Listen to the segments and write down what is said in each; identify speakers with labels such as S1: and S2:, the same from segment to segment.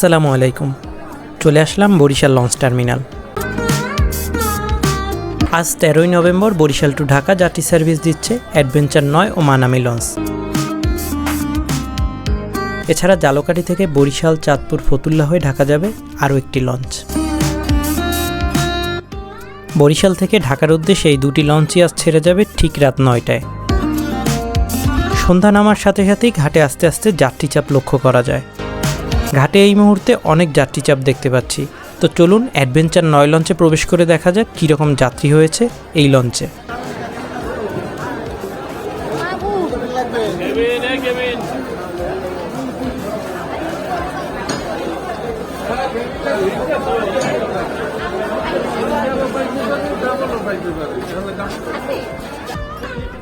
S1: আসসালামু আলাইকুম। চলে আসলাম বরিশাল লঞ্চ টার্মিনাল। আজ তেরোই নভেম্বর বরিশাল টু ঢাকা যাত্রী সার্ভিস দিচ্ছে অ্যাডভেঞ্চার নয় ও মানামি লঞ্চ। এছাড়া জালকাঠি থেকে বরিশাল, চাঁদপুর, ফতুল্লা হয়ে ঢাকা যাবে আরও একটি লঞ্চ। বরিশাল থেকে ঢাকার উদ্দেশ্যে এই দুটি লঞ্চই আজ ছেড়ে যাবে ঠিক রাত নয়টায়। সন্ধ্যা নামার সাথে সাথেই ঘাটে আস্তে আস্তে যাত্রী চাপ লক্ষ্য করা যায়। ঘাটে এই মুহূর্তে অনেক যাত্রী চাপ দেখতে পাচ্ছি। তো চলুন অ্যাডভেঞ্চার নয় লঞ্চে প্রবেশ করে দেখা যাক কীরকম যাত্রী হয়েছে এই লঞ্চে।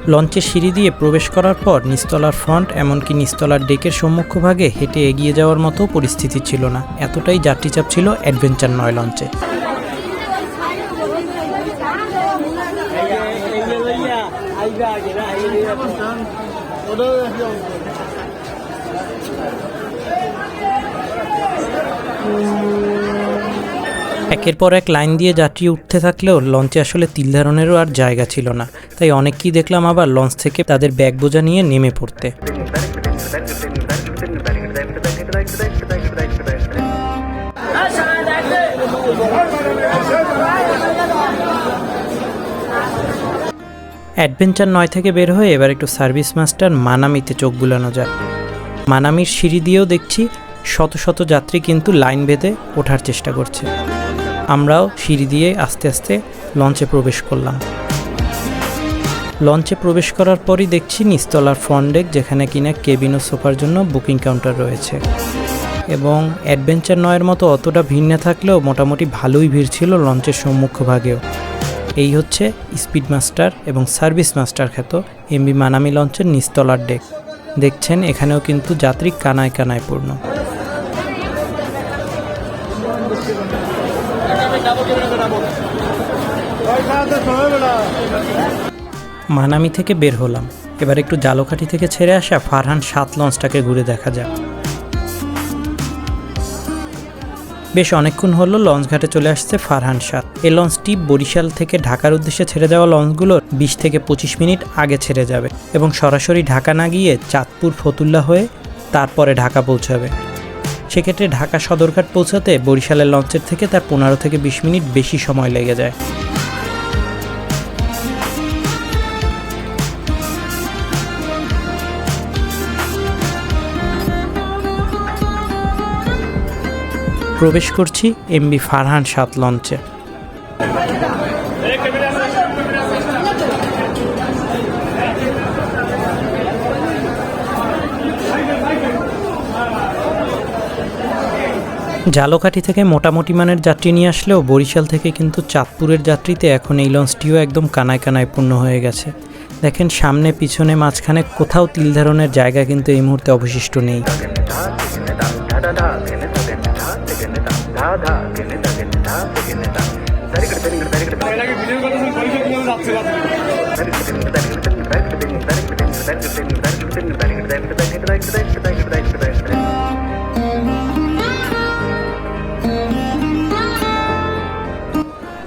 S1: লঞ্চের সিঁড়ি দিয়ে প্রবেশ করার পর নিস্তলার ফ্রন্ট এমনকি নিস্তলার ডেকের সম্মুখভাগে হেঁটে এগিয়ে যাওয়ার মতো পরিস্থিতি ছিল না এতটাই যাত্রীচাপ ছিল অ্যাডভেঞ্চার নয় লঞ্চে একের পর এক লাইন দিয়ে যাত্রী উঠতে থাকলেও লঞ্চে আসলে তিল ধারণেরও আর জায়গা ছিল না। তাই অনেককেই দেখলাম আবার লঞ্চ থেকে তাদের ব্যাগ বোঝা নিয়ে নেমে পড়তে। অ্যাডভেঞ্চার নয় থেকে বের হয়ে এবার একটু সার্ভিস মাস্টার মানামিতে চোখ বুলানো যায় মানামির সিঁড়ি দিয়েও দেখছি শত শত যাত্রী কিন্তু লাইন বেঁধে ওঠার চেষ্টা করছে। আমরাও সিঁড়ি দিয়ে আস্তে আস্তে লঞ্চে প্রবেশ করলাম। লঞ্চে প্রবেশ করার পরই দেখছি নিস্তলার ফ্রন্ট ডেক যেখানে কিনা কেবিন ও সোফার জন্য বুকিং কাউন্টার রয়েছে। এবং অ্যাডভেঞ্চার নয়ের মতো অতটা ভিড় না থাকলেও মোটামুটি ভালোই ভিড় ছিল লঞ্চের সম্মুখভাগেও এই হচ্ছে স্পিড মাস্টার এবং সার্ভিস মাস্টার খ্যাত এমবি মানামি লঞ্চের নিস্তলার ডেক। দেখছেন এখানেও কিন্তু যাত্রী কানায় কানায় পূর্ণ। মানামি থেকে বের হলাম। এবার একটু জালকাঠি থেকে ছেড়ে আসা ফারহান সাত লঞ্চটাকে ঘুরে দেখা যাক। বেশ অনেকক্ষণ হলো লঞ্চ ঘাটে চলে আসছে ফারহান সাত। এই লঞ্চটি বরিশাল থেকে ঢাকার উদ্দেশ্যে ছেড়ে যাওয়া লঞ্চগুলোর বিশ থেকে পঁচিশ মিনিট আগে ছেড়ে যাবে এবং সরাসরি ঢাকা না গিয়ে চাঁদপুর ফতুল্লা হয়ে তারপরে ঢাকা পৌঁছাবে। সেক্ষেত্রে ঢাকা সদরঘাট পৌঁছাতে বরিশালের লঞ্চের থেকে তার পনেরো থেকে বিশ মিনিট বেশি সময় লেগে যায়। প্রবেশ করছি এমবি ফারহান সাত লঞ্চে। জালকাঠি থেকে মোটামুটি মানের যাত্রী নিয়ে আসলেও বরিশাল থেকে কিন্তু চাঁদপুরের যাত্রীতে এখন এই লঞ্চটিও একদম কানায় কানায় পূর্ণ হয়ে গেছে। দেখেন সামনে, পিছনে, মাঝখানে কোথাও তিল ধারণের জায়গা কিন্তু এই মুহূর্তে অবশিষ্ট নেই।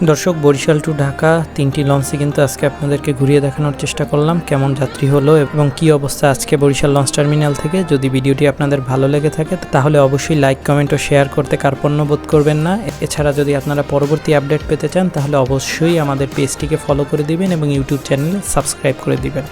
S1: দর্শক, বরিশাল টু ঢাকা তিনটি লঞ্চে কিন্তু আজকে আপনাদেরকে ঘুরিয়ে দেখানোর চেষ্টা করলাম, কেমন যাত্রী হলো এবং কি অবস্থা আজকে বরিশাল লঞ্চ টার্মিনাল থেকে। যদি ভিডিওটি আপনাদের ভালো লেগে থাকে, তাহলে অবশ্যই লাইক কমেন্ট ও শেয়ার করতে কার্পণ্য বোধ করবেন না। এছাড়া যদি আপনারা পরবর্তী আপডেট পেতে চান, তাহলে অবশ্যই আমাদের পেজটিকে ফলো করে দিবেন এবং ইউটিউব চ্যানেল সাবস্ক্রাইব করে দিবেন।